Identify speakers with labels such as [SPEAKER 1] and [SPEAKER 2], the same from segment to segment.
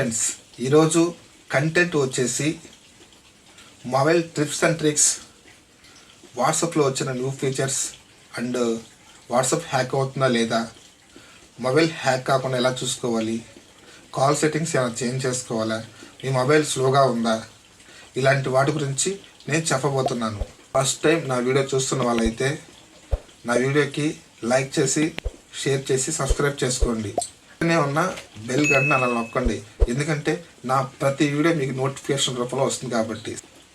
[SPEAKER 1] Friends ఈరోజు content వచ్చేసి mobile trips and tricks. వాట్సాప్లో వచ్చిన new features and WhatsApp hack అవుతుందా లేదా? మొబైల్ హ్యాక్ కాకుండా ఎలా చూసుకోవాలి? కాల్ సెట్టింగ్స్ ఏమైనా చేంజ్ చేసుకోవాలా? మీ మొబైల్ స్లోగా ఉందా? ఇలాంటి వాటి గురించి నేను చెప్పబోతున్నాను. ఫస్ట్ టైం నా వీడియో చూస్తున్న వాళ్ళైతే నా వీడియోకి లైక్ చేసి షేర్ చేసి సబ్స్క్రైబ్ చేసుకోండి. పక్కనే ఉన్న బెల్ గంటను అలా నొక్కండి. ఎందుకంటే నా ప్రతి వీడియో మీకు నోటిఫికేషన్ రూపంలో వస్తుంది కాబట్టి.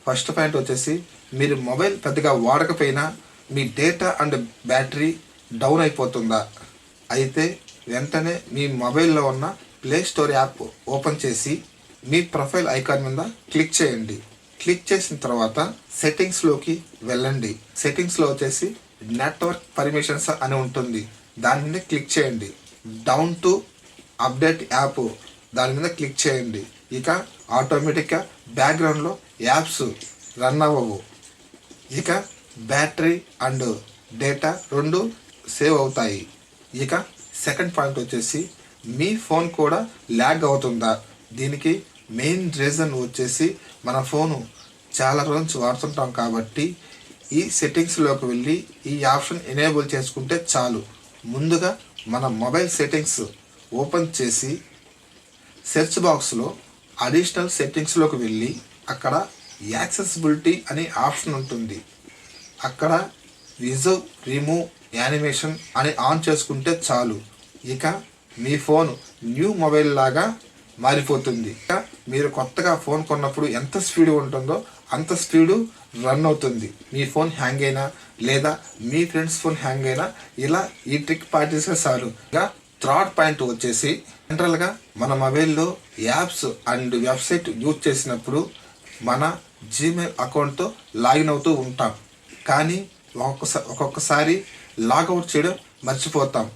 [SPEAKER 1] ఫస్ట్ పాయింట్ వచ్చేసి మీరు మొబైల్ పెద్దగా వాడకపోయినా మీ డేటా అండ్ బ్యాటరీ డౌన్ అయిపోతుందా? అయితే వెంటనే మీ మొబైల్లో ఉన్న ప్లే స్టోర్ యాప్ ఓపెన్ చేసి మీ ప్రొఫైల్ ఐకాన్ మీద క్లిక్ చేయండి. క్లిక్ చేసిన తర్వాత సెట్టింగ్స్లోకి వెళ్ళండి. సెట్టింగ్స్లో వచ్చేసి నెట్వర్క్ పర్మిషన్స్ అని ఉంటుంది. దాని మీద క్లిక్ చేయండి. డౌన్ టు అప్డేట్ యాప్ దాని మీద క్లిక్ చేయండి. ఇక ఆటోమేటిక్గా బ్యాక్గ్రౌండ్లో యాప్స్ రన్ అవ్వవు. ఇక బ్యాటరీ అండ్ డేటా రెండు సేవ్ అవుతాయి. ఇక సెకండ్ పాయింట్ వచ్చేసి మీ ఫోన్ కూడా ల్యాగ్ అవుతుందా? దీనికి మెయిన్ రీజన్ వచ్చేసి మన ఫోను చాలా రోజు వాడుతుంటాం కాబట్టి ఈ సెట్టింగ్స్లోకి వెళ్ళి ఈ ఆప్షన్ ఎనేబుల్ చేసుకుంటే చాలు. ముందుగా మన మొబైల్ సెట్టింగ్స్ ఓపెన్ చేసి సెర్చ్ బాక్స్లో అడిషనల్ సెట్టింగ్స్లోకి వెళ్ళి అక్కడ యాక్సెసిబిలిటీ అనే ఆప్షన్ ఉంటుంది. అక్కడ రిజర్వ్ రిమూవ్ యానిమేషన్ అని ఆన్ చేసుకుంటే చాలు. ఇక మీ ఫోన్ న్యూ మొబైల్ లాగా మారిపోతుంది. ఇక మీరు కొత్తగా ఫోన్ కొన్నప్పుడు ఎంత స్పీడ్ ఉంటుందో అంత స్పీడు రన్ అవుతుంది. మీ ఫోన్ హ్యాంగ్ అయినా లేదా మీ ఫ్రెండ్స్ ఫోన్ హ్యాంగ్ అయినా ఇలా ఈ ట్రిక్ పాటిస్తే చాలు. ఇక థర్డ్ పాయింట్ వచ్చేసి జనరల్గా మన మొబైల్లో యాప్స్ అండ్ వెబ్సైట్ యూజ్ చేసినప్పుడు మన జీమెయిల్ అకౌంట్తో లాగిన్ అవుతూ ఉంటాం. కానీ ఒక్కొక్కసారి ఒక్కొక్కసారి లాగౌట్ చేయడం మర్చిపోతాం.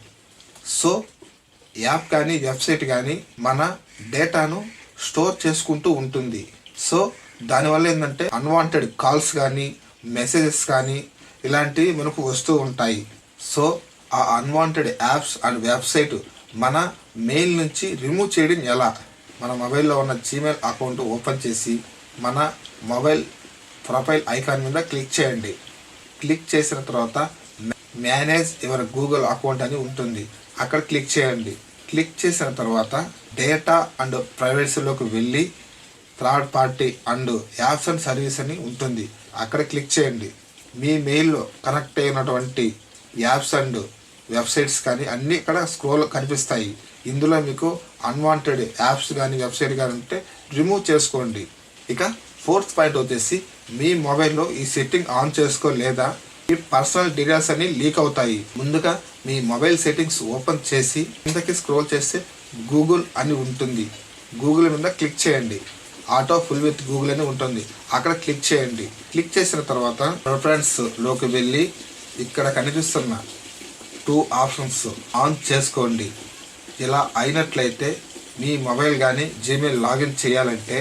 [SPEAKER 1] సో యాప్ కానీ వెబ్సైట్ కానీ మన డేటాను స్టోర్ చేసుకుంటూ ఉంటుంది. సో దానివల్ల ఏంటంటే అన్వాంటెడ్ కాల్స్ కానీ మెసేజెస్ కానీ ఇలాంటివి మనకు వస్తూ ఉంటాయి. సో ఆ అన్వాంటెడ్ యాప్స్ అండ్ వెబ్సైట్ మన మెయిల్ నుంచి రిమూవ్ చేయడం ఎలా? మన మొబైల్లో ఉన్న జీమెయిల్ అకౌంట్ ఓపెన్ చేసి మన మొబైల్ ప్రొఫైల్ ఐకాన్ మీద క్లిక్ చేయండి. క్లిక్ చేసిన తర్వాత మేనేజ్ యువర్ గూగుల్ అకౌంట్ అని ఉంటుంది. అక్కడ క్లిక్ చేయండి. క్లిక్ చేసిన తర్వాత డేటా అండ్ ప్రైవేసీలోకి వెళ్ళి third party and apps and service అని ఉంటుంది. అక్కడ క్లిక్ చేయండి. మీ మెయిల్లో కనెక్ట్ అయినటువంటి యాప్స్ అండ్ వెబ్సైట్స్ కానీ అన్నీ ఇక్కడ స్క్రోల్ కనిపిస్తాయి. ఇందులో మీకు అన్వాంటెడ్ యాప్స్ కానీ వెబ్సైట్ కానీ ఉంటే రిమూవ్ చేసుకోండి. ఇక ఫోర్త్ పాయింట్ వచ్చేసి మీ మొబైల్లో ఈ సెట్టింగ్ ఆన్ చేసుకో లేదా మీ పర్సనల్ డీటెయిల్స్ అన్ని లీక్ అవుతాయి. ముందుగా మీ మొబైల్ సెట్టింగ్స్ ఓపెన్ చేసి కిందకి స్క్రోల్ చేస్తే గూగుల్ అని ఉంటుంది. గూగుల్ మీద క్లిక్ చేయండి. ఆటో ఫుల్ విత్ గూగుల్ అని ఉంటుంది. అక్కడ క్లిక్ చేయండి. క్లిక్ చేసిన తర్వాత ప్రిఫరెన్స్లోకి వెళ్ళి ఇక్కడ కనిపిస్తున్న టూ ఆప్షన్స్ ఆన్ చేసుకోండి. ఇలా అయినట్లయితే మీ మొబైల్ కానీ జీమెయిల్ లాగిన్ చేయాలంటే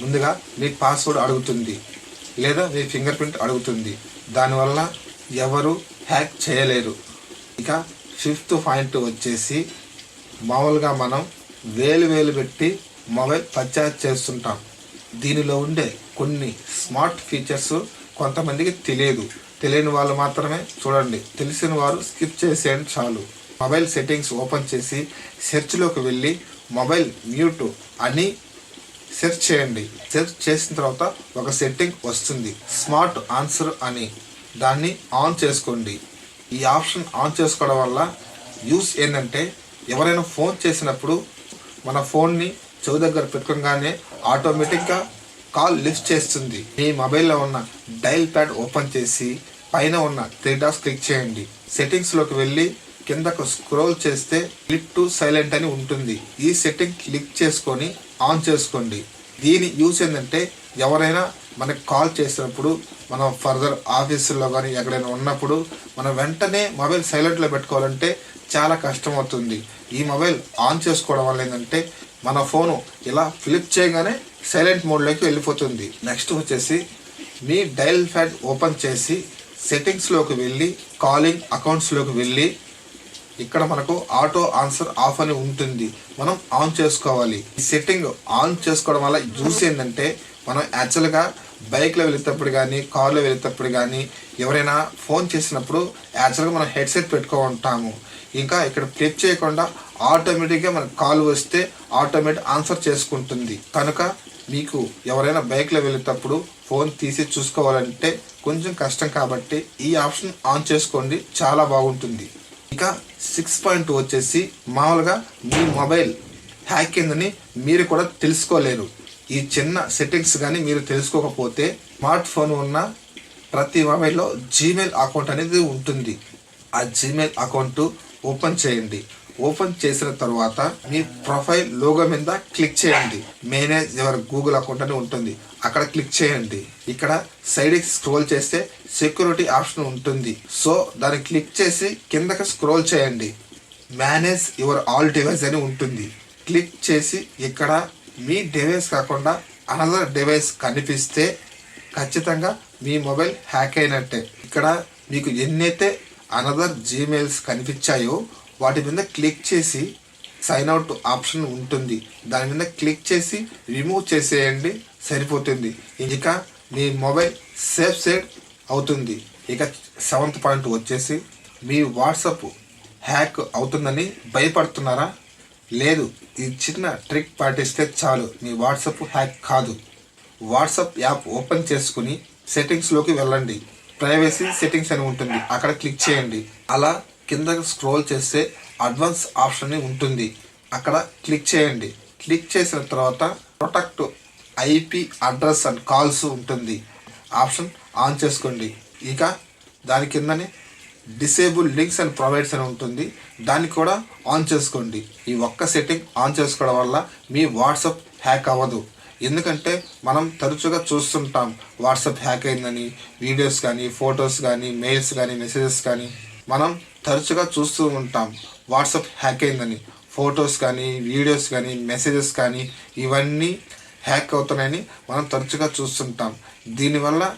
[SPEAKER 1] ముందుగా మీ పాస్వర్డ్ అడుగుతుంది లేదా మీ ఫింగర్ ప్రింట్ అడుగుతుంది. దానివల్ల ఎవరు హ్యాక్ చేయలేరు. ఇక ఫిఫ్త్ పాయింట్ వచ్చేసి మామూలుగా మనం వేలు వేలు పెట్టి మొబైల్ పర్చేజ్ చేస్తుంటాం. దీనిలో ఉండే కొన్ని స్మార్ట్ ఫీచర్స్ కొంతమందికి తెలియదు. తెలియని వాళ్ళు మాత్రమే చూడండి. తెలిసిన వారు స్కిప్ చేసేయండి చాలు. మొబైల్ సెట్టింగ్స్ ఓపెన్ చేసి సెర్చ్లోకి వెళ్ళి మొబైల్ మ్యూట్ అని సెర్చ్ చేయండి. సెర్చ్ చేసిన తర్వాత ఒక సెట్టింగ్ వస్తుంది. స్మార్ట్ ఆన్సర్ అని. దాన్ని ఆన్ చేసుకోండి. ఈ ఆప్షన్ ఆన్ చేసుకోవడం వల్ల యూస్ ఏంటంటే ఎవరైనా ఫోన్ చేసినప్పుడు మన ఫోన్ని చెవి దగ్గర పెట్టుకోగానే ఆటోమేటిక్గా కాల్ లిఫ్ట్ చేస్తుంది. మీ మొబైల్లో ఉన్న డైల్ ప్యాడ్ ఓపెన్ చేసి పైన ఉన్న త్రీ డాట్స్ క్లిక్ చేయండి. సెట్టింగ్స్లోకి వెళ్ళి కిందకు స్క్రోల్ చేస్తే క్లిక్ టు సైలెంట్ అని ఉంటుంది. ఈ సెట్టింగ్ క్లిక్ చేసుకొని ఆన్ చేసుకోండి. దీని యూస్ ఏంటంటే ఎవరైనా మనకు కాల్ చేసినప్పుడు మనం ఫర్దర్ ఆఫీసుల్లో కానీ ఎక్కడైనా ఉన్నప్పుడు మనం వెంటనే మొబైల్ సైలెంట్లో పెట్టుకోవాలంటే చాలా కష్టం అవుతుంది ఈ మొబైల్ ఆన్ చేసుకోవడం వల్ల ఏంటంటే మన ఫోను ఇలా ఫ్లిప్ చేయగానే సైలెంట్ మోడ్లోకి వెళ్ళిపోతుంది. నెక్స్ట్ వచ్చేసి మీ డైల్ ప్యాడ్ ఓపెన్ చేసి సెట్టింగ్స్లోకి వెళ్ళి కాలింగ్ అకౌంట్స్లోకి వెళ్ళి ఇక్కడ మనకు ఆటో ఆన్సర్ ఆఫ్ అని ఉంటుంది. మనం ఆన్ చేసుకోవాలి. ఈ సెట్టింగ్ ఆన్ చేసుకోవడం వల్ల యూస్ ఏంటంటే మనం యాక్చువల్గా బైక్లో వెళ్తేటప్పుడు కానీ కార్లో వెళ్తేటప్పుడు కానీ ఎవరైనా ఫోన్ చేసినప్పుడు యాక్చువల్గా మనం హెడ్సెట్ పెట్టుకో ఉంటాము ఇంకా ఇక్కడ క్లిక్ చేయకుండా ఆటోమేటిక్గా మనకు కాల్ వస్తే ఆటోమేటిక్ ఆన్సర్ చేసుకుంటుంది. కనుక మీకు ఎవరైనా బైక్లో వెళ్ళేటప్పుడు ఫోన్ తీసి చూసుకోవాలంటే కొంచెం కష్టం కాబట్టి ఈ ఆప్షన్ ఆన్ చేసుకోండి. చాలా బాగుంటుంది. ఇంకా సిక్స్ పాయింట్ వచ్చేసి మామూలుగా మీ మొబైల్ హ్యాక్ అయిందని మీరు కూడా తెలుసుకోలేరు. ఈ చిన్న సెట్టింగ్స్ కానీ మీరు తెలుసుకోకపోతే స్మార్ట్ ఫోన్ ఉన్న ప్రతి మొబైల్లో జీమెయిల్ అకౌంట్ అనేది ఉంటుంది. ఆ జీమెయిల్ అకౌంట్ ఓపెన్ చేయండి. ఓపెన్ చేసిన తర్వాత మీ ప్రొఫైల్ లోగో మీద క్లిక్ చేయండి. మేనేజ్ ఎవర్ గూగుల్ అకౌంట్ అని ఉంటుంది. అక్కడ క్లిక్ చేయండి. ఇక్కడ సైడ్ స్క్రోల్ చేస్తే సెక్యూరిటీ ఆప్షన్ ఉంటుంది. సో దాన్ని క్లిక్ చేసి కిందకి స్క్రోల్ చేయండి. మేనేజ్ యువర్ ఆల్ డివైస్ అని ఉంటుంది. క్లిక్ చేసి ఇక్కడ మీ డివైస్ కాకుండా అనదర్ డివైస్ కనిపిస్తే ఖచ్చితంగా మీ మొబైల్ హ్యాక్ అయినట్టే. ఇక్కడ మీకు ఎన్నైతే అనదర్ జీమెయిల్స్ కనిపించాయో వాటి మీద క్లిక్ చేసి సైన్ అవుట్ ఆప్షన్ ఉంటుంది. దాని మీద క్లిక్ చేసి రిమూవ్ చేసేయండి సరిపోతుంది. ఇక మీ మొబైల్ సేఫ్ సైడ్ అవుతుంది. ఇక సెవెంత్ పాయింట్ వచ్చేసి మీ వాట్సాప్ హ్యాక్ అవుతుందని భయపడుతున్నారా? లేదు ఈ చిన్న ట్రిక్ పాటిస్తే చాలు. మీ వాట్సాప్ హ్యాక్ కాదు. వాట్సాప్ యాప్ ఓపెన్ చేసుకుని సెట్టింగ్స్లోకి వెళ్ళండి. ప్రైవసీ సెట్టింగ్స్ అని ఉంటుంది. అక్కడ క్లిక్ చేయండి. అలా కింద స్క్రోల్ చేస్తే అడ్వాన్స్ ఆప్షన్ అని ఉంటుంది. అక్కడ క్లిక్ చేయండి. క్లిక్ చేసిన తర్వాత protect IP address and calls ఉంటుంది. ఆప్షన్ ఆన్ చేసుకోండి. ఇక దాని కిందనే డిసేబుల్ లింక్స్ అండ్ ప్రొవైడ్స్ అని ఉంటుంది. దాన్ని కూడా ఆన్ చేసుకోండి. ఈ ఒక్క సెట్టింగ్ ఆన్ చేసుకోవడం వల్ల మీ వాట్సాప్ హ్యాక్ అవ్వదు. ఎందుకంటే మనం తరచుగా చూస్తుంటాం వాట్సాప్ హ్యాక్ అయిందని వీడియోస్ కానీ ఫొటోస్ కానీ మెయిల్స్ కానీ మెసేజెస్ కానీ. మనం తరచుగా చూస్తూ ఉంటాం. వాట్సాప్ హ్యాక్ అయిందని. ఫొటోస్ కానీ వీడియోస్ కానీ మెసేజెస్ కానీ ఇవన్నీ హ్యాక్ అవుతున్నాయని మనం తరచుగా చూస్తుంటాం. దీనివల్ల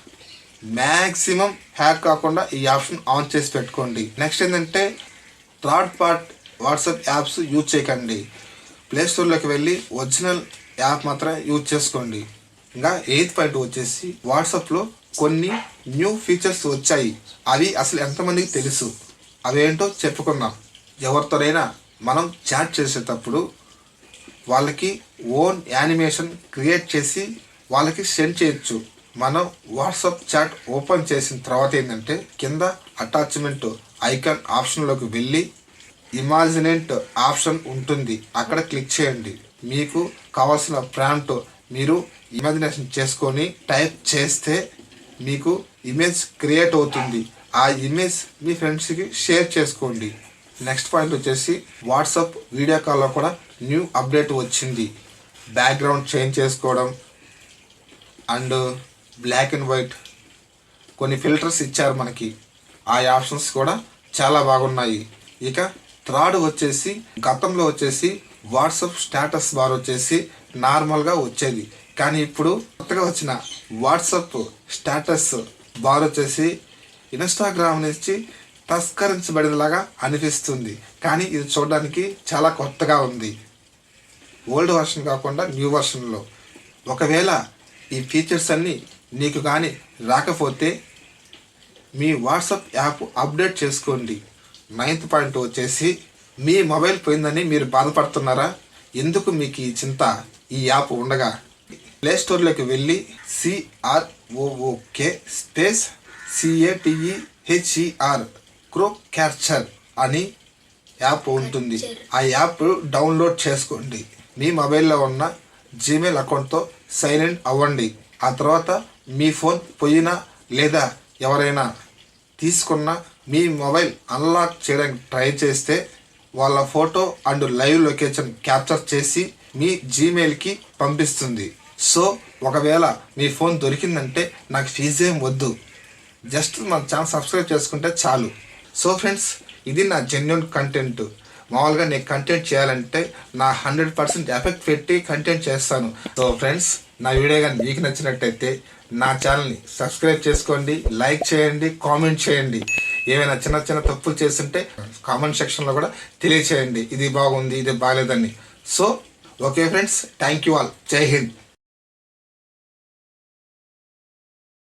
[SPEAKER 1] మ్యాక్సిమం హ్యాక్ కాకుండా ఈ ఆప్షన్ ఆన్ చేసి పెట్టుకోండి. నెక్స్ట్ ఏంటంటే third party WhatsApp apps use చేయకండి. ప్లేస్టోర్లోకి వెళ్ళి ఒరిజినల్ యాప్ మాత్రమే యూజ్ చేసుకోండి. ఇంకా ఎయిత్ పాయింట్ వచ్చేసి వాట్సాప్లో కొన్ని న్యూ ఫీచర్స్ వచ్చాయి. అవి అసలు ఎంతమందికి తెలుసు? అవేంటో చెప్పుకున్నాం ఎవరితోనైనా మనం చాట్ చేసేటప్పుడు వాళ్ళకి ఓన్ యానిమేషన్ క్రియేట్ చేసి వాళ్ళకి సెండ్ చేయొచ్చు. మనం వాట్సాప్ చాట్ ఓపెన్ చేసిన తర్వాత ఏంటంటే కింద అటాచ్మెంట్ ఐకాన్ ఆప్షన్లోకి వెళ్ళి ఇమాజినెంట్ ఆప్షన్ ఉంటుంది. అక్కడ క్లిక్ చేయండి. మీకు కావాల్సిన ప్రాంప్ట్ మీరు ఇమాజినేషన్ చేసుకొని టైప్ చేస్తే మీకు ఇమేజ్ క్రియేట్ అవుతుంది. ఆ ఇమేజ్ మీ ఫ్రెండ్స్కి షేర్ చేసుకోండి. నెక్స్ట్ పాయింట్ వచ్చేసి వాట్సాప్ వీడియో కాల్లో కూడా న్యూ అప్డేట్ వచ్చింది. బ్యాక్గ్రౌండ్ చేంజ్ చేసుకోవడం అండ్ బ్లాక్ అండ్ వైట్ కొన్ని ఫిల్టర్స్ ఇచ్చారు మనకి. ఆ ఆప్షన్స్ కూడా చాలా బాగున్నాయి. ఇక థర్డ్ వచ్చేసి గతంలో వచ్చేసి వాట్సాప్ స్టేటస్ బార్ వచ్చేసి నార్మల్గా వచ్చేది. కానీ ఇప్పుడు కొత్తగా వచ్చిన వాట్సాప్ స్టేటస్ బార్ వచ్చేసి ఇన్స్టాగ్రామ్ నుంచి తస్కరించబడినలాగా అనిపిస్తుంది. కానీ ఇది చూడడానికి చాలా కొత్తగా ఉంది. ఓల్డ్ వర్షన్ కాకుండా న్యూ వర్షన్లో. ఒకవేళ ఈ ఫీచర్స్ అన్నీ నీకు కానీ రాకపోతే మీ వాట్సాప్ యాప్ అప్డేట్ చేసుకోండి. నైన్త్ పాయింట్ వచ్చేసి మీ మొబైల్ పోయిందని మీరు బాధపడుతున్నారా? ఎందుకు మీకు ఈ చింత? ఈ యాప్ ఉండగా ప్లే స్టోర్లోకి వెళ్ళి సిఆర్ఓఓకే స్పేస్ సిఏటిఈహెచ్ఈఆర్ క్రో క్యాప్చర్ అని యాప్ ఉంటుంది. ఆ యాప్ డౌన్లోడ్ చేసుకోండి. మీ మొబైల్లో ఉన్న జీమెయిల్ అకౌంట్తో సైన్ ఇన్ అవ్వండి. ఆ తర్వాత మీ ఫోన్ పోయినా లేదా ఎవరైనా తీసుకున్న మీ మొబైల్ అన్లాక్ చేయడానికి ట్రై చేస్తే వాళ్ళ photo and live location capture చేసి మీ జీమెయిల్కి పంపిస్తుంది. సో ఒకవేళ మీ ఫోన్ దొరికిందంటే నాకు ఫీజు ఏం వద్దు. జస్ట్ మన ఛానల్ సబ్స్క్రైబ్ చేసుకుంటే చాలు. సో ఫ్రెండ్స్ ఇది నా జెన్యున్ కంటెంట్ మామూలుగా నేను కంటెంట్ చేయాలంటే నా హండ్రెడ్ పర్సెంట్ ఎఫెక్ట్ పెట్టి కంటెంట్ చేస్తాను. సో ఫ్రెండ్స్ నా వీడియో కానీ మీకు నచ్చినట్టయితే నా ఛానల్ని సబ్స్క్రైబ్ చేసుకోండి లైక్ చేయండి కామెంట్ చేయండి. ఏమైనా చిన్న చిన్న తప్పులు చేస్తుంటే కామెంట్ సెక్షన్లో కూడా తెలియచేయండి. ఇది బాగుంది ఇది బాగాలేదని. So okay friends thank you all జై హింద్.